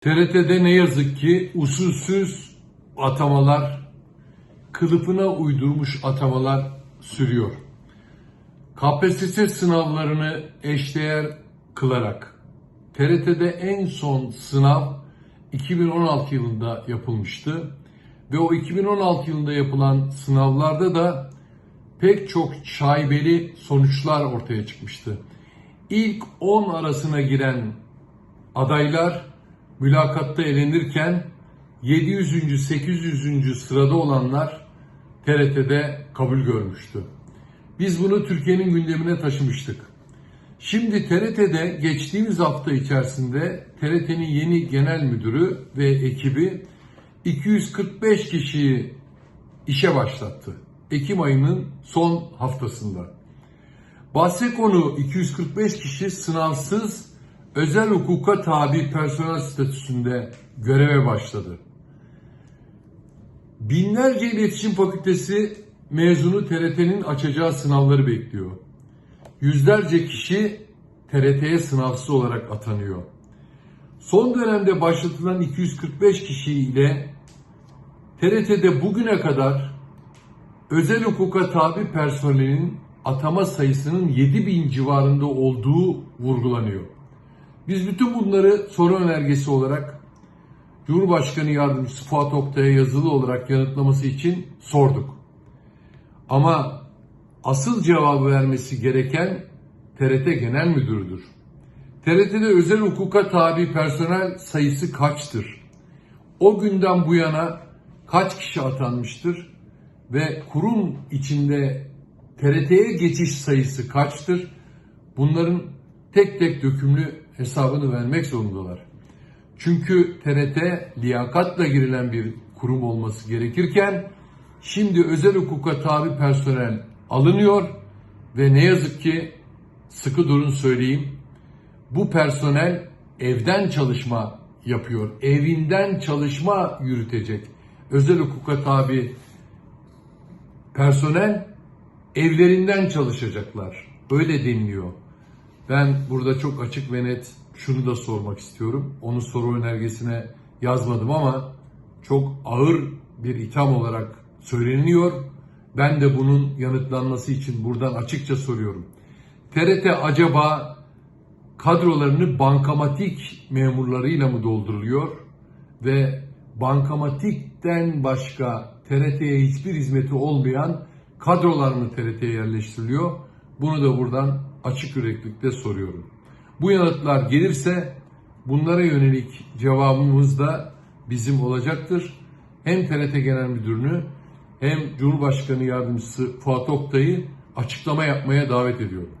TRT'de ne yazık ki usulsüz atamalar, kılıfına uydurmuş atamalar sürüyor. KPSS sınavlarını eşdeğer kılarak TRT'de en son sınav 2016 yılında yapılmıştı ve o 2016 yılında yapılan sınavlarda da pek çok şaibeli sonuçlar ortaya çıkmıştı. İlk 10 arasına giren adaylar mülakatta elenirken 700. 800. sırada olanlar TRT'de kabul görmüştü. Biz bunu Türkiye'nin gündemine taşımıştık. Şimdi TRT'de geçtiğimiz hafta içerisinde TRT'nin yeni genel müdürü ve ekibi 245 kişiyi işe başlattı. Ekim ayının son haftasında. Bahse konu 245 kişi sınavsız özel hukuka tabi personel statüsünde göreve başladı. Binlerce iletişim fakültesi mezunu TRT'nin açacağı sınavları bekliyor. Yüzlerce kişi TRT'ye sınavsız olarak atanıyor. Son dönemde başlatılan 245 kişi ile TRT'de bugüne kadar özel hukuka tabi personelin atama sayısının 7000 civarında olduğu vurgulanıyor. Biz bütün bunları soru önergesi olarak Cumhurbaşkanı Yardımcısı Fuat Oktay'a yazılı olarak yanıtlaması için sorduk. Ama asıl cevabı vermesi gereken TRT Genel Müdürü'dür. TRT'de özel hukuka tabi personel sayısı kaçtır? O günden bu yana kaç kişi atanmıştır? Ve kurum içinde TRT'ye geçiş sayısı kaçtır? Bunların tek tek dökümlü hesabını vermek zorundalar. Çünkü TRT liyakatla girilen bir kurum olması gerekirken şimdi özel hukuka tabi personel alınıyor ve ne yazık ki sıkı durun söyleyeyim bu personel evden çalışma yapıyor. Evinden çalışma yürütecek. Özel hukuka tabi personel evlerinden çalışacaklar. Öyle deniliyor. Ben burada çok açık ve net şunu da sormak istiyorum. Onu soru önergesine yazmadım ama çok ağır bir itham olarak söyleniyor. Ben de bunun yanıtlanması için buradan açıkça soruyorum. TRT acaba kadrolarını bankamatik memurlarıyla mı dolduruluyor ve bankamatikten başka TRT'ye hiçbir hizmeti olmayan kadrolar mı TRT'ye yerleştiriliyor? Bunu da buradan açık yüreklilikle soruyorum. Bu yanıtlar gelirse bunlara yönelik cevabımız da bizim olacaktır. Hem TRT Genel Müdürünü hem Cumhurbaşkanı Yardımcısı Fuat Oktay'ı açıklama yapmaya davet ediyorum.